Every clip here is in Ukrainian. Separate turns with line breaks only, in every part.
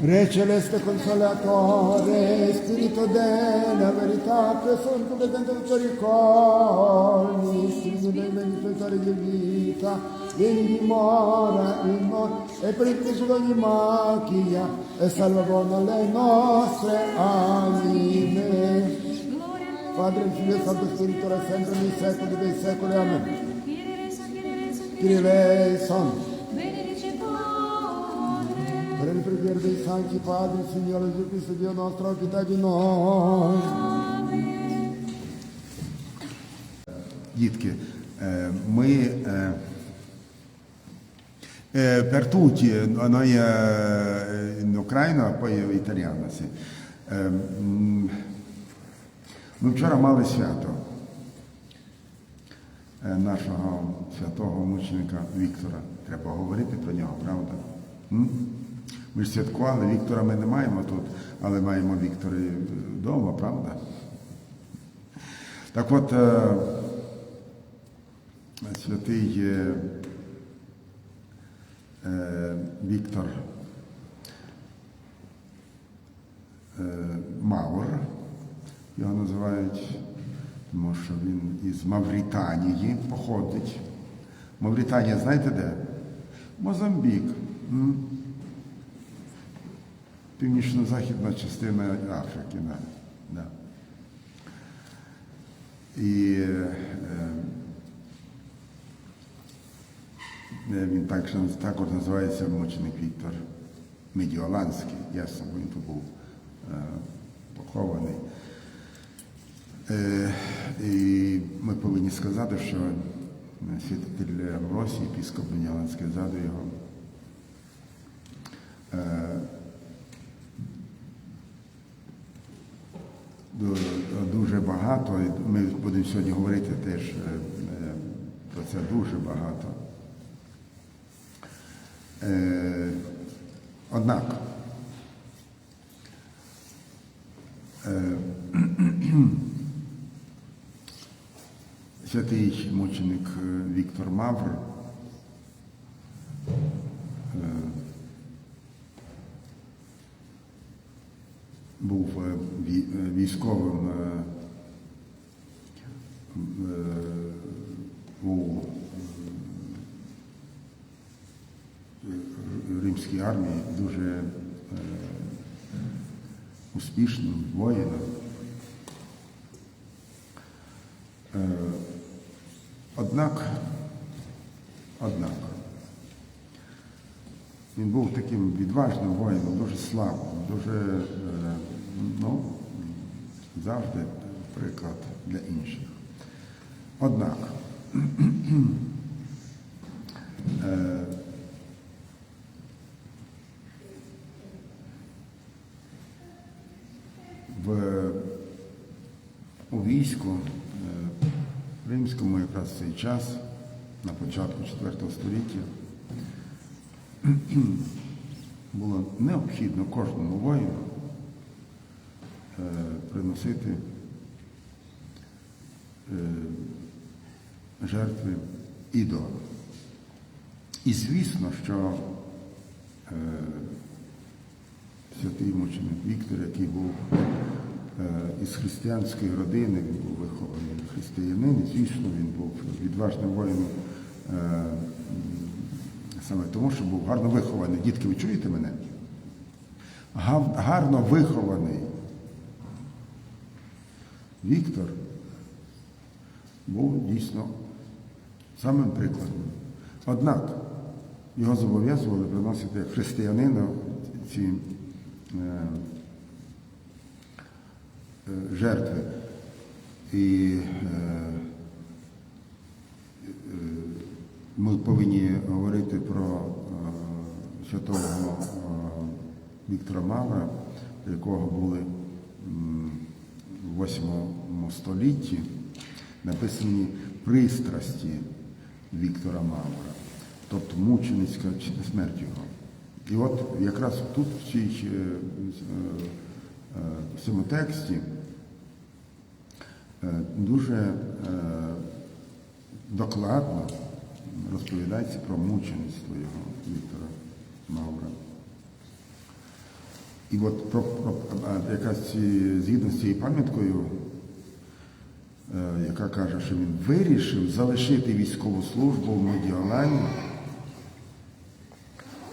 Receleste consolatore, spirito della verità, presunto presente misericordi, spirito del benefettore di vita, vieni dimora in noi e per il peso di ogni macchia e salvaguarda le nostre anime. Padre, Figlio e Santo Spirito, e sempre nei secoli dei secoli. Amen. Kyrie eleison. Per il preghiere dei santi padri, Signore Gesù Cristo, Dio nostro, ospita di noi.
Дітки, е, ми е, е, per tutti, noi eh, in Ucraina, poi italiano, sì. Е, Ми вчора мали свято е, нашого святого мученика Віктора. Треба говорити про нього, правда? Ми ж святкували, Віктора ми не маємо тут, але маємо Віктора вдома, правда? Так от, е, святий е, е, Віктор Маур, його називають, тому що він із Мавританії походить. Мавританія, знаєте де? Мозамбік. Північно-західна частина Африки. Да. І е, е, він так, також називається мученик Віктор Медіоланський. Ясно, він тут був е, похований. Е, і ми повинні сказати, що святитель Амвросій, епіскоп Медіоланський, згадує його. Е, дуже багато. і Ми будемо сьогодні говорити теж е, е, про це дуже багато. Е, Однак, святий мученик Віктор Мавр був е, е, військовим е, у римській армії дуже успішним воїном. Однак, однак, він був таким відважним воїном, дуже слабким, дуже е, ну, завжди приклад для інших. Однак, е, в, у війську е, римському якраз в цей час, на початку IV століття, було необхідно кожному воїну е, приносити е, жертви ідолам. І звісно, що е, святий мученик Віктор, який був із християнської родини, він був вихований християнин, звісно, він був відважним воїном саме тому, що був гарно вихований. Дітки, ви чуєте мене? Гарно вихований Віктор був дійсно самим прикладом. Однак його зобов'язували приносити як християнина ці е, е, жертви. І е, ми повинні говорити про е, святого е, Віктора Мавра, якого були в 8 столітті написані пристрасті Віктора Мавра, тобто мученицька смерть його. І от якраз тут, в, цій, е, в цьому тексті, дуже докладно розповідається про мучеництво його Віктора Мавра. І от про, про, якраз згідно з цією пам'яткою, е, яка каже, що він вирішив залишити військову службу в Медіолані,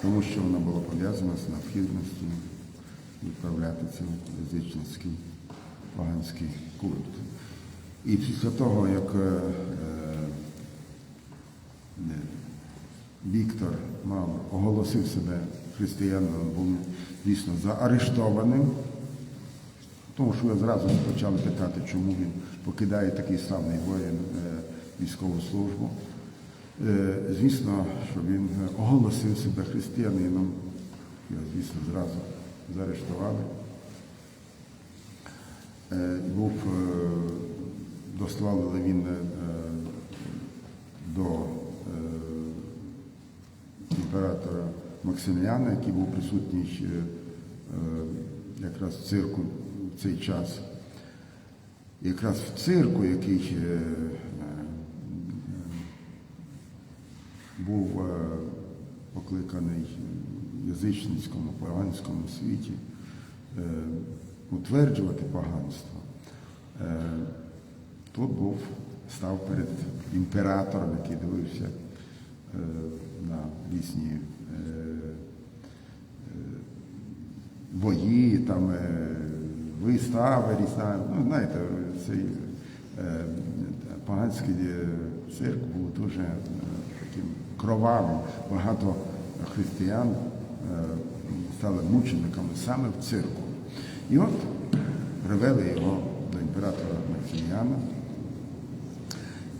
тому що вона була пов'язана з необхідністю відправляти цей язичницький поганський культ. І після того, як е, Віктор мав оголосив себе християнином, був дійсно заарештованим, тому що ви зразу почали питати, чому він покидає такий славний воїн е, військову службу. Е, Звісно, що він е, оголосив себе християнином, його, звісно, зразу заарештували. Е, Був е, дослали він е, до е, імператора Максиміана, який був присутній е, якраз в цирку в цей час. Якраз в цирку, який е, е, був покликаний в язичницькому, поганському світі утверджувати поганство. Тут був, став перед імператором, який дивився на різні е, бої, там е, вистави різна. Ну, знаєте, цей е, поганський е, цирк був дуже е, таким кровавим. Багато християн е, стали мучениками саме в цирку. І от привели його до імператора Максиміана.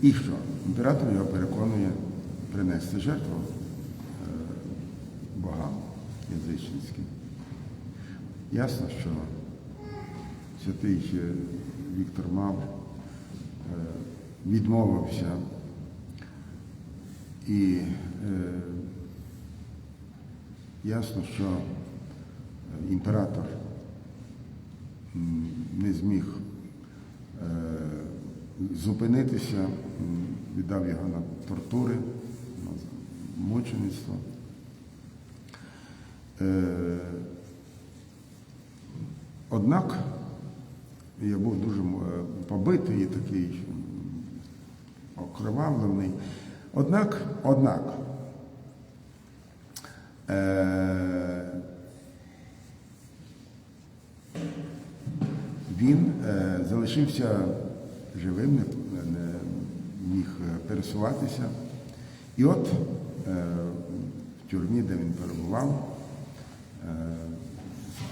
І що? Імператор його переконує принести жертву е, богам язичницьким. Ясно, що святий Віктор Мав е, відмовився і е, ясно, що імператор не зміг зупинитися, віддав його на тортури, мучеництво. Е, Однак я був дуже е, побитий такий окривавлений. Однак, однак, е, він залишився живим, не, міг пересуватися. І от в тюрмі, де він перебував, е,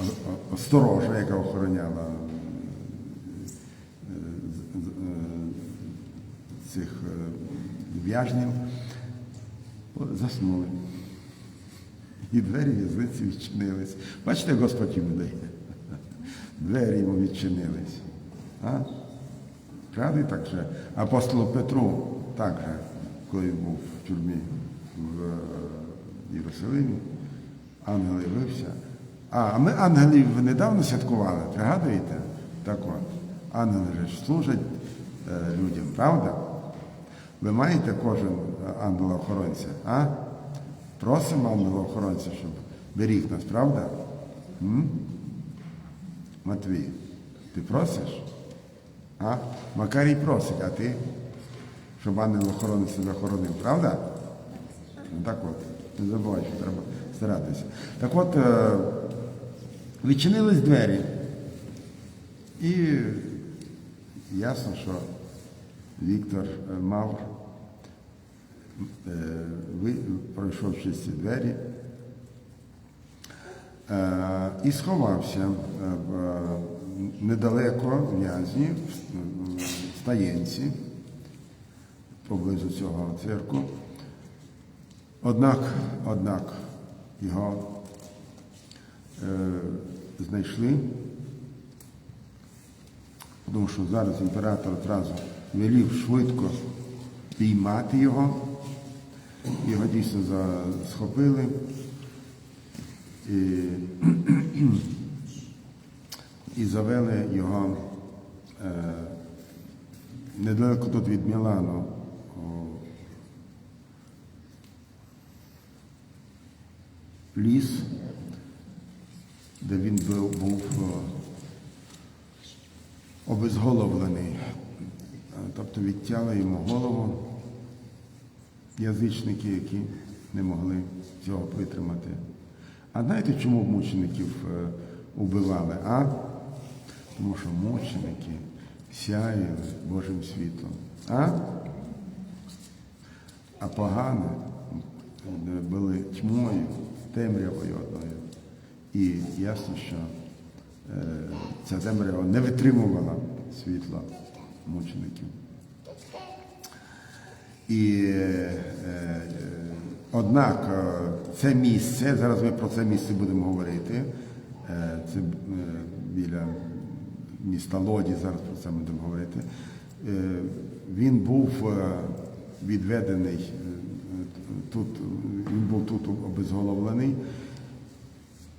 о- о- сторожа, яка охороняла е, е, цих е, в'язнів, о, заснули. І двері в'язниці відчинились. Бачите, Господь йому дає. Двері йому відчинились. А? Правда, так же? Апостолу Петру також, коли був в тюрмі в е, Єрусалимі, ангел явився. А, ми ангелів недавно святкували, пригадуєте? Так от, ангели ж служать е, людям, правда? Ви маєте кожен е, ангела-охоронця, а? Просимо ангела-охоронця, щоб беріг нас, правда? М? Матвій, ти просиш? А? Макарій просить, а ти? Щоб ангел-охоронець тебе охоронив, правда? Ну, Так от, не забувай, що треба старатися. Так от, е, відчинились двері. І ясно, що Віктор е, Мавр, е, пройшовши ці двері, е, і сховався е, е, недалеко в'язні в стаєнці поблизу цього цирку. Однак, однак його е, знайшли, тому що зараз імператор одразу велів швидко піймати його. Його дійсно схопили. І, і завели його е, недалеко тут від Мілану. Ліс, де він був, е, обезголовлений, Е, тобто відтяли йому голову язичники, які не могли цього витримати. А знаєте, чому мучеників е, убивали? А? Тому що мученики сяяли Божим світлом. А? А погане були тьмою, темрявою одною. І ясно, що е, ця темрява не витримувала світла мучеників. І е, е, однак е, це місце, зараз ми про це місце будемо говорити. е, Це е, біля міста Лоді, зараз про це будемо говорити. Е, Він був е, відведений е, тут, він був тут обезголовлений.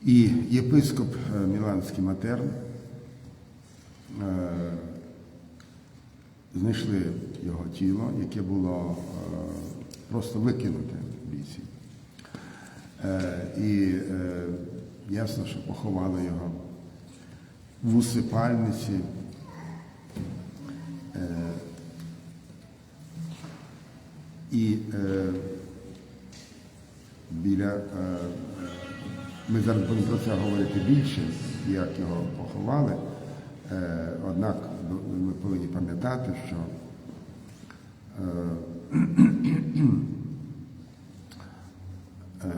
І єпископ е, Міланський Матерн е, знайшли його тіло, яке було е, просто викинуте в лісі. Е, І е, ясно, що поховали його в усипальниці. Е, І е, біля е, ми зараз будемо про це говорити більше, як його поховали. Е, Однак ми повинні пам'ятати, що е, е,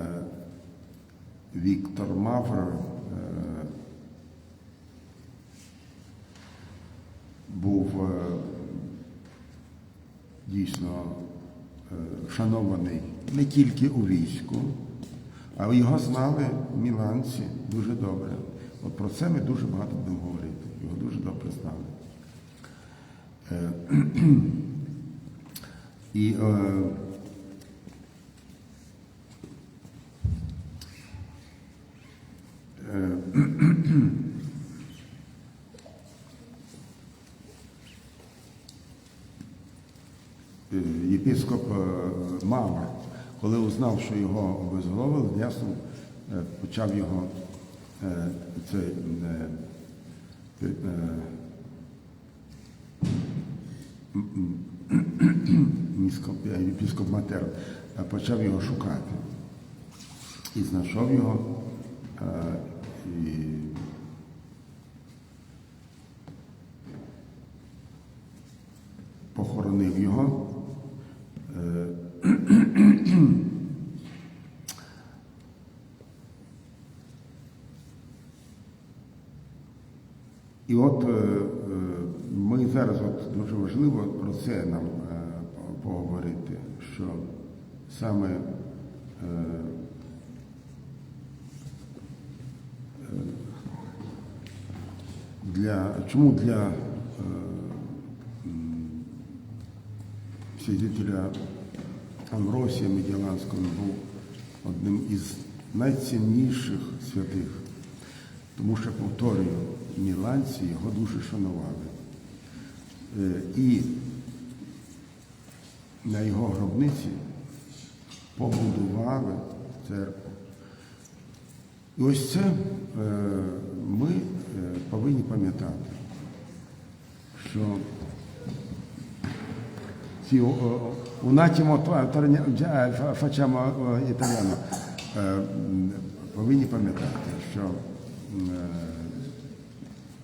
Віктор Мавр е, був е, дійсно е, шанований не тільки у війську, але його знали міланці дуже добре. От про це ми дуже багато будемо говорити. Його дуже добре знали. Е, І е, е, єпископ е, Мавр, коли узнав, що його обезголовили, ясно е, почав його е, це, е, е, е, єпископ Матер почав його шукати. І знайшов його. І похоронив його. От е, е, ми зараз от дуже важливо про це нам е, поговорити, що саме для чому для м, святителя Медіаланського був одним із найцінніших святих, тому що, повторюю, міланці його дуже шанували. Е, І на його гробниці побудували церкву. І ось це е, ми е, повинні пам'ятати, що eh, italiano. Е, м, Повинні пам'ятати, що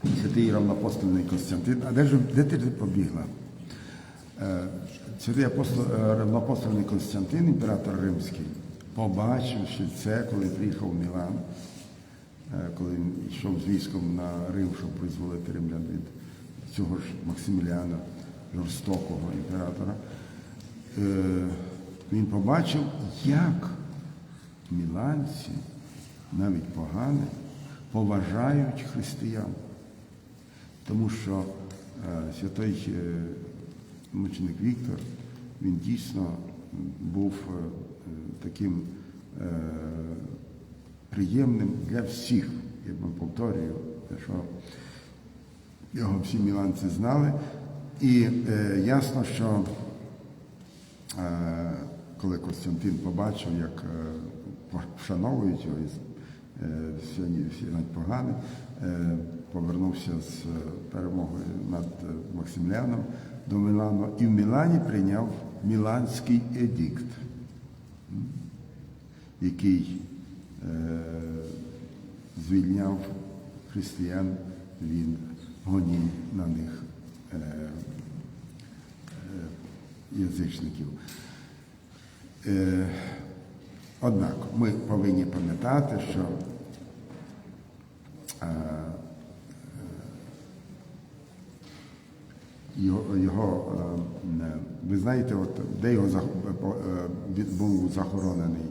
святий равноапостольний Костянтин, а де ж де ти побігла? Е, Святий апостол е, равноапостольний Константин, імператор Римський, побачивши це, коли приїхав в Мілан, е, коли він йшов з військом на Рим, щоб призволити римлян від цього ж Максиміліана, жорстокого імператора, він побачив, як міланці, навіть погане, поважають християн. Тому що е, святий е, мученик Віктор, він дійсно був е, таким приємним для всіх. Я вам повторюю, що його всі міланці знали. І ясно, що коли Костянтин побачив, як е, вшановують його, і, е, всі навіть поганий, е, повернувся з е, перемогою над е, Максимляном до Мілану і в Мілані прийняв Міланський едикт, який е, звільняв християн від гонінь на них язичників. Однак ми повинні пам'ятати, що його, його е, е, ви знаєте, от, де його е, був захоронений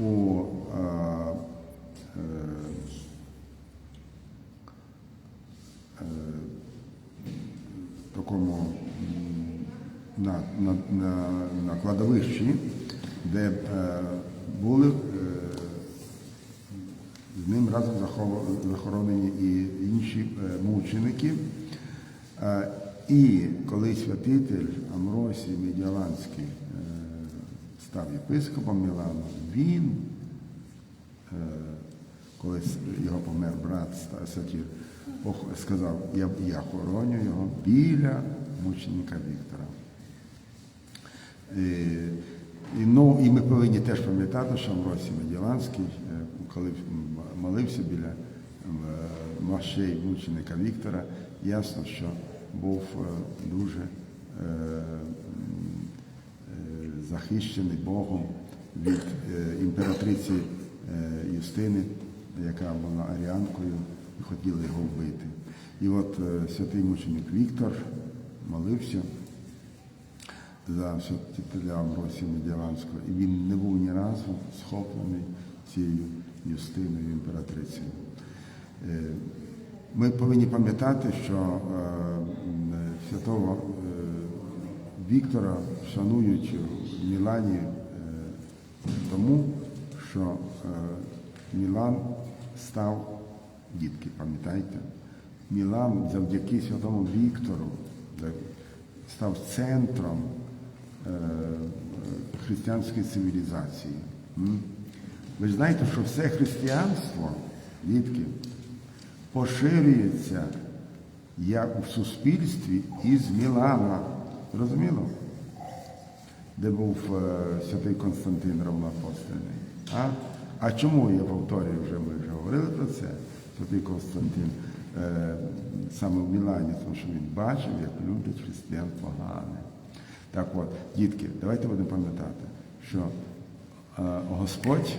у такому на, на, на, на кладовищі, де були з ним разом захоронені і інші мученики. І коли святитель Амросій Медіаланський е, став єпископом Мілану, він Е, коли його помер брат Сатір, сказав, я, я хороню його біля мученика Віктора. І, ну, і ми повинні теж пам'ятати, що Амросій Меділанський, е, коли молився біля мощей мученика Віктора, ясно, що був е, дуже е, е, захищений Богом від імператриці Юстини, яка була аріанкою, і хотіли його вбити. І от святий мученик Віктор молився за святителя Амбросія Медіаланського, і він не був ні разу схоплений цією Юстиною імператрицею. Ми повинні пам'ятати, що святого е, Віктора шанують в Мілані е, тому, що е, Мілан став, дітки, пам'ятаєте, Мілан завдяки святому Віктору став центром християнської цивілізації. Ви ж знаєте, що все християнство, дітки, поширюється як в суспільстві із Мілана. Зрозуміло? Де був е, святий Константин Равноапостольний. А? а чому я повторюю вже, ми вже говорили про це, святий Константин е, саме в Мілані, тому що він бачив, як люблять християн погане. Так от, дітки, давайте будемо пам'ятати, що е, Господь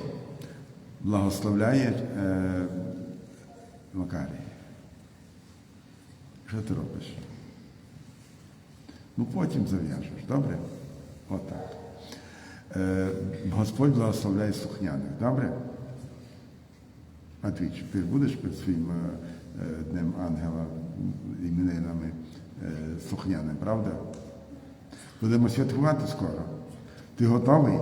благословляє Макарій. Що ти робиш? Ну потім зав'яжеш, добре? Отак. Е, Господь благословляє слухняних, добре? Матвійчик, ти будеш перед своїм е, е, Днем Ангела іменинами е, слухняним, правда? Будемо святкувати скоро. Ти готовий?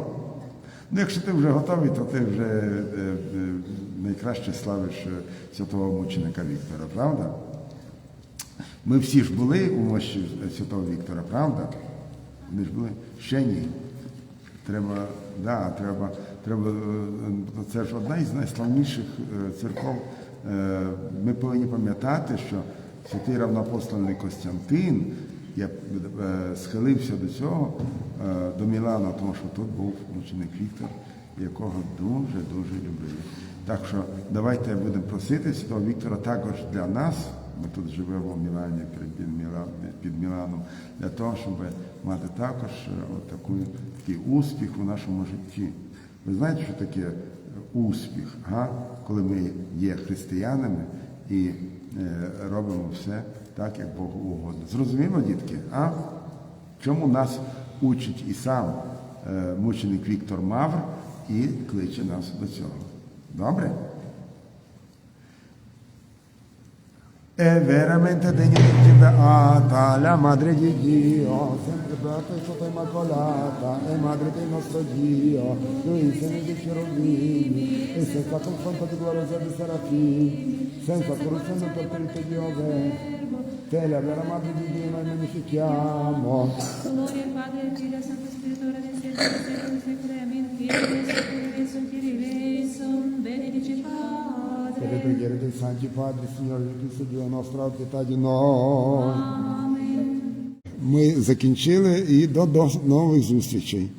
Ну, якщо ти вже готовий, то ти вже е, е, найкраще славиш е, святого мученика Віктора, правда? Ми всі ж були у мощі святого Віктора, правда? Ми ж були? Ще ні. Треба, да, треба, треба, е, це ж одна із найславніших е, церков. Е, Ми повинні пам'ятати, що святий равноапостольний Костянтин я е, схилився до цього, е, до Мілана, тому що тут був ученик Віктор, якого дуже-дуже любили. Так що давайте будемо просити святого Віктора також для нас. Ми тут живемо в Мілані під, Міланом для того, щоб мати також е, таку, такий успіх у нашому житті. Ви знаєте, що таке успіх, га? коли ми є християнами і е, робимо все так, як Богу угодно. Зрозуміло, дітки? А? Чому нас учить і сам е, мученик Віктор Мавр і кличе нас до цього? Добре? È veramente degno di beata la Madre di Dio,
sempre beata e sotto immacolata, e madre del nostro Dio, lui insieme dei cherubini, e senza confronto di gloriosa di serafini, senza corruzione per perito di Ove, te la vera madre di Dio noi magnifichiamo.
Gloria al Padre, al Figlio e al Santo Spirito, ora nel secolo dei secoli, secoli. Amen. Kyrie eleison, benedici Padre.
Santi Padri, Signore di Cristo Dio nostro, pietà di noi. Ми закінчили і до, до нових зустрічей.